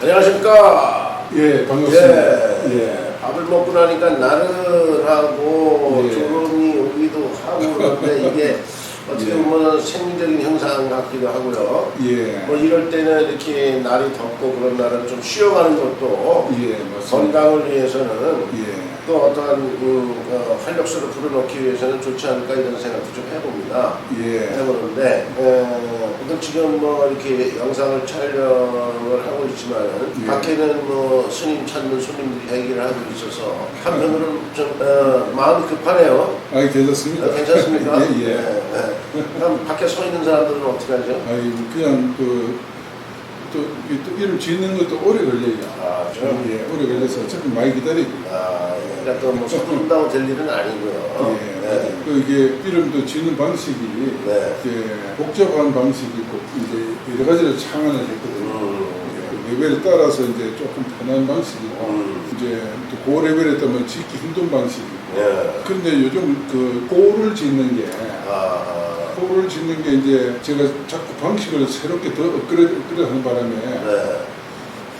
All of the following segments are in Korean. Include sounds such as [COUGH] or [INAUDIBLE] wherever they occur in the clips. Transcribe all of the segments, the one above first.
안녕하십니까. 예, 반갑습니다. 예. 예. 밥을 먹고 나니까 나른하고 예. 졸음이 오기도 하고 그런데 이게 어떻게 예. 보면 생리적인 현상 같기도 하고요. 예. 뭐 이럴 때는 이렇게 날이 덥고 그런 날은 좀 쉬어가는 것도 예, 맞습니다. 건강을 위해서는 예. 또 어떠한 그, 어, 활력소를 불어넣기 위해서는 좋지 않을까 이런 생각도 좀 해봅니다. 예. 해보는데 에, 근데 지금 뭐 이렇게 영상을 촬영을 하고 있지만 예. 밖에는 뭐 스님 찾는 손님들이 대기를 하고 있어서 한편으로는 좀 어, 마음이 급하네요. 아, 괜찮습니다. 어, 괜찮습니까? [LAUGHS] 예, 예. 예. 그럼 밖에 서 있는 사람들은 어떻게 하죠? 아이, 그냥 그, 또, 이- 또 이름 짓는 것도 오래 걸려요. 아, 좀. 예, 오래 걸려서 어차피 많이 기다리고. 아, 예. 그러니까 또뭐 서두른다고 될 일은 아니고요. 예. 네. 그 이게 이름도 짓는 방식이 네. 이제 복잡한 방식이 이제 여러 가지를 창안을 했거든요. 음. 예, 레벨에 따라서 이제 조금 편한 방식이고 음. 이제 또그 레벨에 따르면 짓기 힘든 방식이고 예. 근데 요즘 그 골을 짓는 게 아, 아, 골을 짓는 게 이제 제가 자꾸 방식을 새롭게 더 업그레이드, 업그레이드 하는 바람에 네.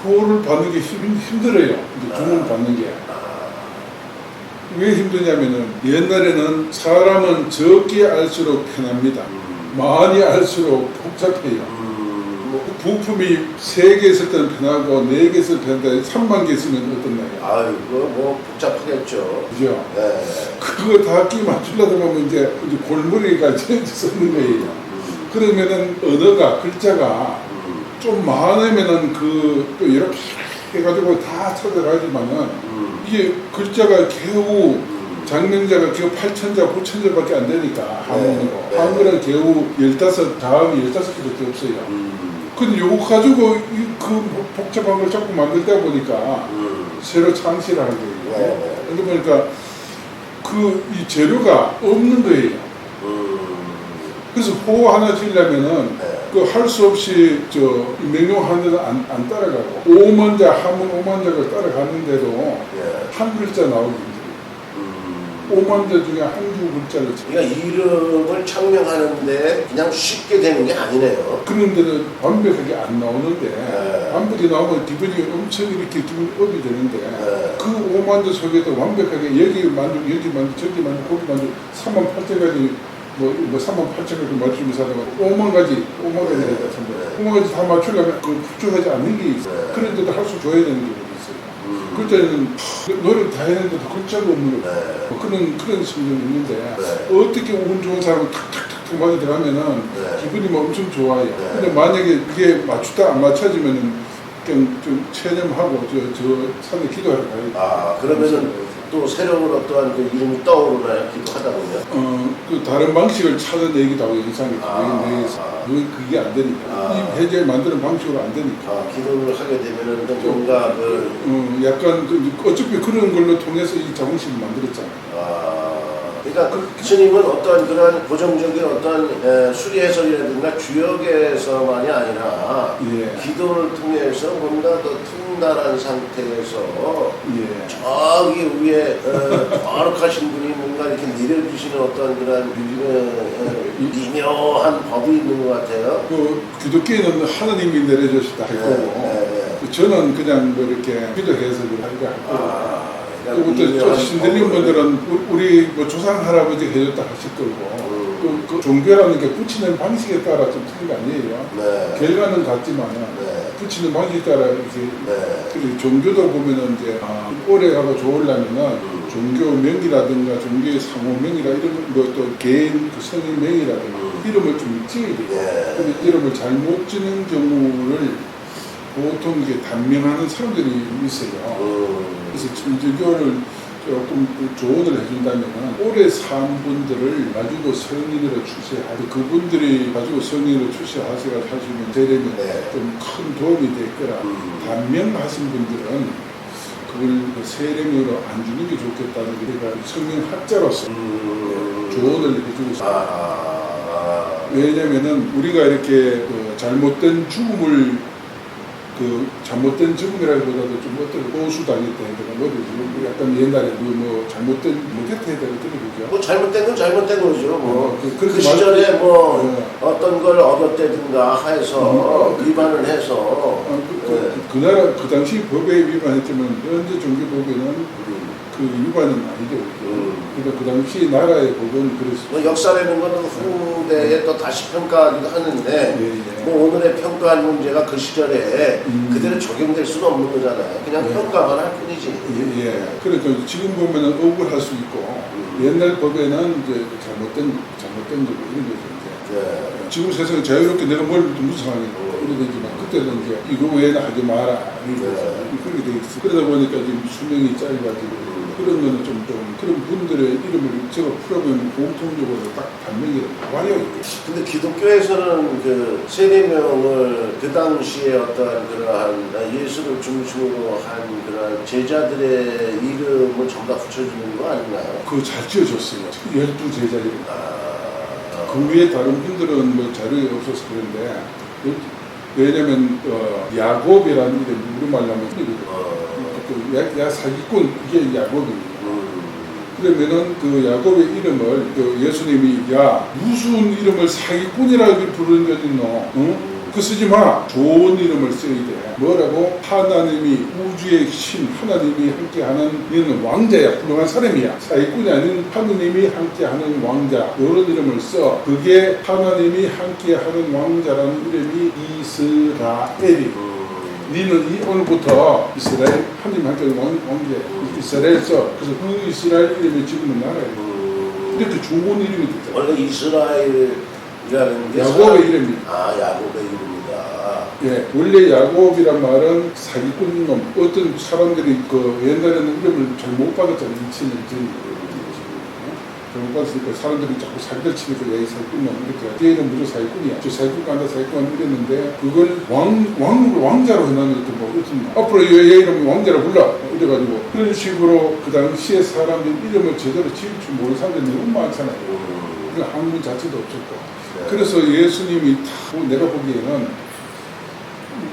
호를 받는 게 힘, 힘들어요. 이제 주문 아. 받는 게. 아, 왜 힘드냐면은 옛날에는 사람은 적게 알수록 편합니다. 음. 많이 알수록 복잡해요. 음. 뭐 부품이 세 개 있을 때는 편하고 네 개 있을 때는 편한데 3만 개 있으면 어떻나요? 아유, 그거 뭐 복잡하겠죠. 그죠? 네. 그거 다 끼 맞추려다 보면 이제, 골머리가 썩는 [LAUGHS] 거예요. 음. 그러면은 언어가 글자가 음. 좀 많으면은 그 또 이렇게 해가지고 다 찾아가지만은 음. 이게 글자가 겨우 음. 장명자가 겨우 8천자, 9천자밖에 안 되니까 한문으로 네. 한글은 겨우 15, 자음이 15개밖에 없어요. 음. 근데 요거 가지고 이, 그 복잡한 걸 자꾸 만들다 보니까 음. 새로 창시를 하는 거예요. 네. 그러다 보니까 그 이 재료가 없는 거예요. 음. 그래서 호 하나 지으려면은 네. 그 할 수 없이 저 명령 하는 안, 안 따라가고 오만자 한문 오만자를 따라가는데도 예. 한 글자 나오기 힘들어요. 음. 오만자 중에 한줄 글자를 쳐. 그러니까 이름을 창명하는데 그냥 쉽게 되는 게 아니네요. 그런 데는 완벽하게 안 나오는데 네. 완벽히 나오면 기분이 엄청 이렇게 기분이 업이 되는데 네. 그 오만자 속에도 완벽하게 여기 만족 여기 만족 저기 만족 거기 만족 3만 8천 가지 뭐, 뭐 3만 8천 가지 맞추면서 하다가 5만 가지 5만 가지 네. 전부 네. 5만 가지 다 맞추려면 그 부족하지 않는 게 있어요 네. 그런데도 할 수 줘야 되는 게 있어요 음. 그럴 때는 노력 다 했는데도 글자가 없는 거예요 네. 뭐 그런 그런 심정이 있는데 네. 어떻게 운 좋은 사람은 탁탁탁탁 맞아 들어가면은 네. 기분이 뭐 엄청 좋아요. 네. 근데 만약에 그게 맞추다 안 맞춰지면은 그냥 좀 체념하고 저 저 산에 기도하러 가요. 아, 그러면은 또 새로운 어떠한 그 이름이 떠오르나요? 기도하다 보면. 어 그 다른 방식을 찾아내기도 하고 영상이 아. 내서 그게 그게 안 되니까 아. 이 현재 만드는 방식으로 안 되니까. 아, 기도를 하게 되면은 또 뭔가 그, 어 약간 그 어차피 그런 걸로 통해서 이 자본심을 만들었잖아요. 아, 그러니까 그 스님은 어떠한 그러한 고정적인 에, 수리 해설이라든가 주역에서만이 아니라 예. 기도를 통해서 뭔가 더 통달한 상태에서 예. 저기 위에 어, 거룩하신 분이 뭔가 이렇게 내려주시는 어떤 그런 어, 어, 미묘 한 법이 있는 것 같아요. 그 기독교인은 하나님이 내려주시다 할 네, 거고 네, 네. 저는 그냥 뭐 이렇게 기도해서 하니까 할 거고. 아, 미묘한 좀 신들린 분들은 우- 우리 뭐 조상 할아버지 해줬다 하실 거고 음. 그, 그 종교라는 게 붙이는 방식에 따라 좀 틀린 거 아니에요. 네. 결과는 같지만 네. 붙이는 방식에 따라 이렇게 네. 그리고 종교도 보면은 이제 아, 오래가고 좋으려면은 음. 종교 명이라든가 종교의 상호명이라 이런 뭐또 개인 그 성인 명이라든가 음. 이름을 좀 지어야 돼요. 예. 근데 이름을 잘못 지는 경우를 보통 이게 단명하는 사람들이 있어요. 음. 그래서 천주교를 조금 조언을 해준다면 오래 산 분들을 가지고 성인으로 출세하고 그분들이 가지고 성인으로 출세하셔서 하시면 되려면 네. 좀큰 도움이 될 거라 음. 단명하신 분들은 그걸 그 세례명으로 안 주는 게 좋겠다는 우리가 성명학자로서 음. 조언을 해주고. 아. 왜냐면은 우리가 이렇게 그 잘못된 죽음을 그 잘못된 죽음이라기보다도 좀 어떤 고수당했다 해야 되나 뭐 약간 옛날에 그뭐 잘못된 못했다 해야 되나 어떻게 그죠? 뭐 잘못된 건 잘못된 거죠. 뭐. 어, 그- 그, 시절에 말- 뭐 네. 어떤 걸 어겼다든가 해서 음. 위반을 해서 아, 그, 그, 네. 그, 나라 그 당시 법에 위반했지만 현재 종교법에는 음. 그 위반은 아니죠. 음. 그러니까 그 당시 나라의 법은 그랬어. 뭐 역사라는 거는 후대에 또 다시 평가하기도 하는데 예, 예. 뭐 오늘의 평가할 문제가 그 시절에 음. 그대로 적용될 수는 없는 거잖아요. 그냥 예. 평가만 할 뿐이지. 예, 예. 그러니까 지금 보면은 억울할 수 있고 음. 옛날 법에는 이제 잘못된 잘못된 거 이런 거죠. 예. 지금 세상에 자유롭게 내가 뭘 무슨 상황이 이러되지만 그때는 이제 이거 외에는 하지 마라 거 네. 그렇게 돼 있어. 그러다 보니까 지금 수명이 짧아지고 그런 거는 좀, 좀 그런 분들의 이름을 제가 풀어보면 공통적으로 딱 반명이 나와요. 근데 기독교에서는 그 세례명을 그 당시에 어떠한 그러한 예수를 중심으로 한 그러한 제자들의 이름을 전부 다 붙여주는 거 아닌가요? 그거 잘 지어줬어요. 열두 제자 이름. 아, 그 위에 다른 분들은 뭐 자료가 없어서 그런데 왜냐면 어, 야곱이라는 이름 우리말로 하면 이거든. 어, 그 야, 야 사기꾼 이게 야곱입니다. 음, 그러면은 그 야곱의 이름을 그 예수님이 야 무슨 이름을 사기꾼이라고 부르는 적 있노? 응? 그 쓰지 마. 좋은 이름을 써야 돼. 뭐라고? 하나님이 우주의 신, 하나님이 함께하는 이는 왕자야. 훌륭한 사람이야. 사기꾼이 아닌 하나님이 함께하는 왕자. 이런 이름을 써. 그게 하나님이 함께하는 왕자라는 이름이 이스라엘이. 음, 니는 이 오늘부터 이스라엘 하나님 함께하는 왕, 왕자 이스라엘 써. 그래서 그 이스라엘 이름이 지금은 나라예요. 음. 이렇게 좋은 이름이 됐잖아. 원래 이스라엘이라는 게 야곱의 이름입니다. 아 야곱의 이름이다. 예, 원래 야곱이란 말은 사기꾼 놈. 어떤 사람들이 그 옛날에는 이름을 잘 못 받았잖아요. 2000년 전. 잘못 받았으니까 사람들이 자꾸 사기를 치니까 얘 사기꾼 놈 이렇게. 얘는 무조건 사기꾼이야. 저 사기꾼 간다 사기꾼 이랬는데 그걸 왕, 왕, 왕자로 해놨는데 뭐 어떤 앞으로 얘, 얘 이름을 왕자로 불러. 이래가지고 그런 식으로 그 당시에 사람들 이름을 제대로 지을 줄 모르는 사람들이 너무 많잖아요. 음, 그 한문 자체도 없었고. 네. 그래서 예수님이 다 내가 보기에는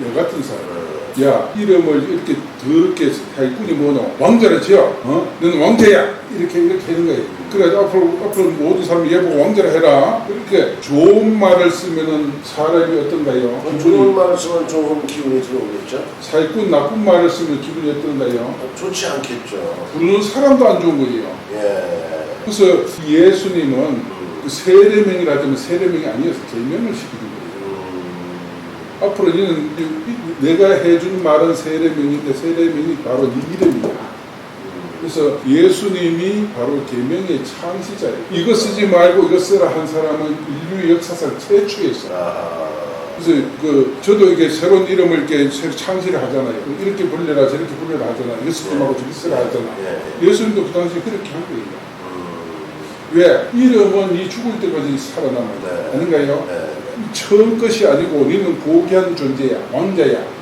여 같은 사람 음, 야 이름을 이렇게 더럽게 사기꾼이 뭐노 왕자를 지어 어? 너는 왕자야 이렇게 이렇게 하는 거예요 그래 앞으로 앞으로 모든 사람이 얘보고 왕자를 해라 이렇게 좋은 말을 쓰면은 사람이 어떤가요? 그럼 좋은 말을 쓰면 좋은 기운이 들어오겠죠? 사기꾼 나쁜 말을 쓰면 기분이 어떤가요? 어, 좋지 않겠죠. 부르는 사람도 안 좋은 거예요 예. 그래서 예수님은 음, 그 세례명이라 하면 세례명이 아니어서 계명을 시키는 거예요 음, 앞으로 너는 내가 해준 말은 세례명인데 세례명이 바로 네 이름이야. 음. 그래서 예수님이 바로 계명의 창시자예요. 이거 쓰지 말고 이거 쓰라 한 사람은 인류 역사상 최초였어요. 아, 그래서 그 저도 이게 새로운 이름을 이렇게 창시를 하잖아요. 이렇게 불려라 저렇게 불려라 하잖아. 이거 쓰지 말고 저렇게 쓰라 하잖아. 예, 예. 예수님도 그 당시에 그렇게 한 거예요. 음, 왜? 이름은 이 죽을 때까지 살아남아요. 네. 아닌가요? 네, 처음 것이 아니고 너는 고귀한 존재야. 왕자야.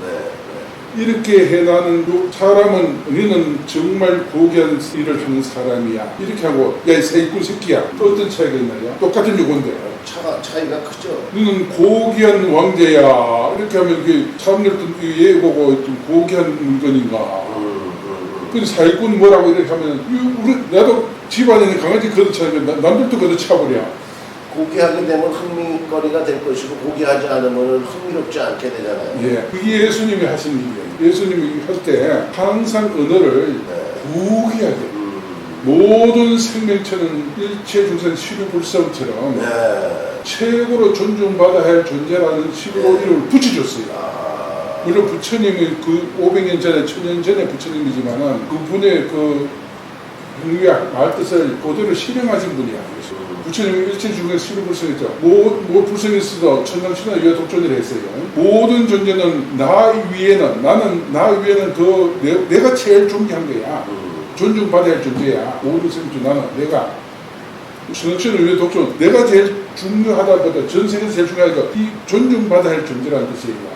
네, 이렇게 해나는 요 사람은 너는 정말 고귀한 일을 하는 사람이야. 이렇게 하고 야 이 세이꾼 새끼야. 또 어떤 차이가 있나요? 똑같은 요건데. 네. 차가 차이가 크죠. 너는 고귀한 왕자야. 이렇게 하면 이게 사람들도 얘 보고 좀 고귀한 물건인가. 근데 사기꾼 뭐라고 이렇게 하면 우리 나도 집안에 있는 강아지 걷어차면 남들도 걷어차버려. 고귀하게 되면 흥미거리가 될 것이고 고귀하지 않으면 흥미롭지 않게 되잖아요. 예, 그게 예수님이 하신 일이에요. 예수님이 할 때 항상 언어를 네. 고귀하게 음, 모든 생명체는 일체 중생 시류불성처럼 네. 최고로 존중받아야 할 존재라는 식으로 네. 이름을 붙여줬어요. 아, 물론 부처님이 그 500년 전에, 1000년 전에 부처님이지만은 그분의 그 행위와 말뜻을 그대로 실행하신 분이야. 음, 부처님이 일체. 뭐, 뭐 불성했어도 천상신화 유아 독존을 했어요. 모든 존재는 나 위에는, 나는 나 위에는 더 내, 내가 제일 존귀한 거야. 음, 존중받아야 할 존재야. 모든 생존 나는 내가 신학신을 위해 독존 내가 제일 중요하다보다 전 세계에서 제일 중요하니까 이 존중받아야 할 존재라는 뜻이에요.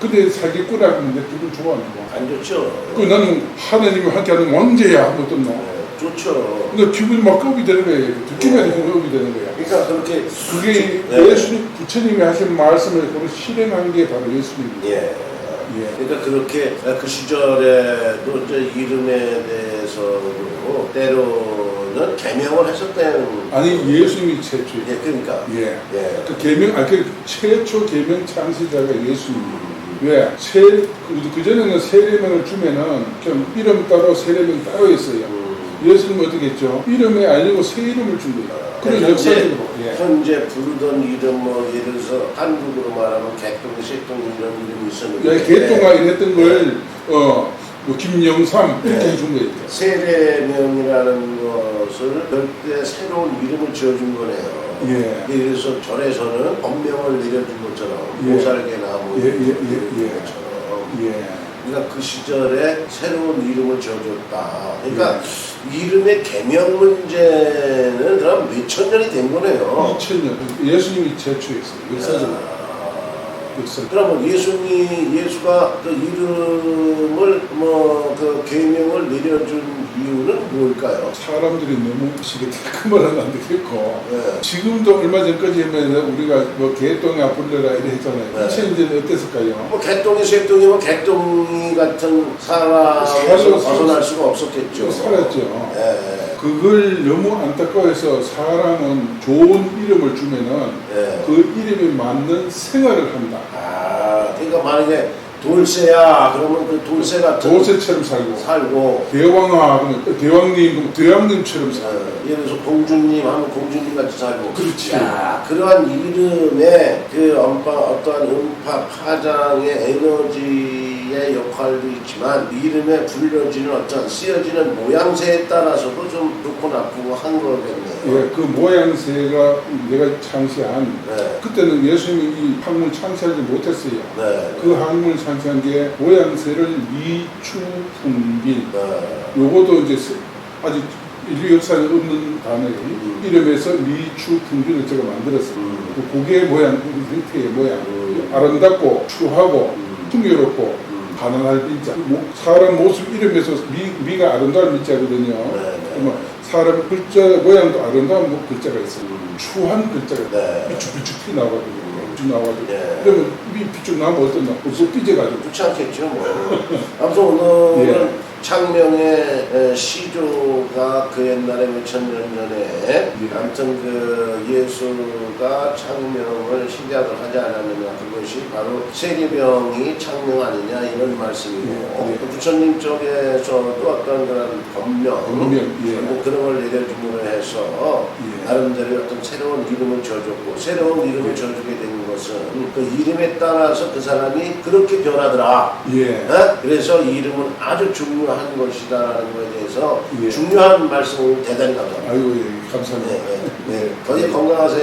근데 사기꾼이라고 하는데 기분 좋아하는 거야. 안 좋죠. 그 나는 하나님과 함께하는 왕제야 하고 떴나. 네, 좋죠. 근데 기분이 막 겁이 되는 거예요. 듣기만 해도 겁이 되는 거야. 그러니까 그렇게 그게 네. 예수님 부처님이 하신 말씀을 그걸 실행한 게 바로 예수님이에요. 예. 예. 그러니까 그렇게 그 시절에도 이제 이름에 대해서도 때로는 개명을 했었다는 아니 예수님이 최초예요. 예, 그러니까 예. 예. 그 계명, 아, 그 최초 계명 창시자가 예수님이에요. 왜? 세, 그, 그전에는 세례명을 주면은 그냥 이름 따로 세례명 따로 했어요. 음. 예수님은 어떻게 했죠? 이름이 아니고 새 이름을 준 거예요. 그런 현재, 역사적으로. 예. 현재 부르던 이름 뭐 예를 들어서 한국으로 말하면 개똥, 새똥 이런 이름이 있었는데 야, 개똥아 이랬던 걸, 어, 뭐 김영삼 이렇게 네. 해준 거예요. 세례명이라는 것을 절대 새로운 이름을 지어준 거네요. 예. 그래서 절에서는 법명을 내려준 것처럼 예. 모살게나 뭐 예, 예, 이런 예, 예. 것처럼 예. 그러니까 그 시절에 새로운 이름을 지어줬다. 그러니까 이름의 개명 문제는 그럼 몇천 년이 된 거네요. 2000년. 예수님이 최초였어요. 역사적으로. 아, 역사. 그러면 예수님 예수가 그 이름을 뭐그 계명을 내려준 이유는 뭘까요? 사람들이 너무 시겠다. 그 말은 안 되겠고. 네. 지금도 얼마 전까지 하면 우리가 뭐 개똥아 불러라 이래 했잖아요. 네. 2000년은 어땠을까요? 뭐 개똥이 쇠똥이면 개똥이 같은 사람에서 살았- 벗어날 수가 없었겠죠. 살았죠. 예. 그걸 너무 안타까워해서 사람은 좋은 이름을 주면은 예. 그 이름에 맞는 생활을 한다. 아, 그러니까 만약에 돌쇠야. 그러면 그 돌쇠 같은 도세처럼 살고. 살고. 대왕아 그러면 또 대왕님 그러면 대왕님처럼 살고. 어, 예를 들어서 공주님 하면 공주님 같이 살고. 그렇지. 야, 그러한 이름의 그 엄파, 어떠한 음파 파장의 에너지 의 역할도 있지만 이름에 불려지는 어떤 쓰여지는 모양새에 따라서도 좀 좋고 나쁘고 한 거겠네요. 예, 그 모양새가 내가 창시한 네. 그때는 예수님이 이 학문 창시하지 못했어요. 네. 그 학문을 창시한 게 모양새를 이추풍빌 네. 요것도 이제 스- 아직 인류 역사에 없는 단어예요. 이름에서 미추풍빌을 제가 만들었어요. 음. 그 고개 모양, 그 형태의 모양. 음. 아름답고 추하고 음. 풍요롭고 음. 가난할 민자. 모- 사람 모습 이름에서 미, 미가 아름다운 민자거든요. 네, 네. 그러면 사람 글자 모양도 아름다운 뭐 글자가 있어요. 음. 추한 글자가 네. 비축비축 피 나와가지고 비축 나와가지고 네. 그러면 이 비축 나면 어떠나? 그거 삐져가지고 좋지 않겠죠. 뭐. [LAUGHS] 아무튼 오늘은 예. 창명의 에, 시조가 그 옛날에 몇천 년 전에 예. 아무튼 그 예수가 창명을 시작을 하지 않았느냐 그것이 바로 세계병이 창명 아니냐 이런 말씀이고 예. 예. 또 부처님 쪽에서도 어떤 그런 법명, 법명, 예. 뭐 그런 걸 내려줌으로 해서 예. 나름대로 어떤 새로운 이름을 지어줬고 새로운 이름을 지어주게 된 것은 그 이름에 따라서 그 사람이 그렇게 변하더라. 예. 어? 그래서 이 이름은 아주 중요한 것이다라는 것에 대해서 예. 중요한 말씀을 대단히 감사합니다. 아이고 예, 감사합니다. 네, 네, 네. 거기 건강하세요.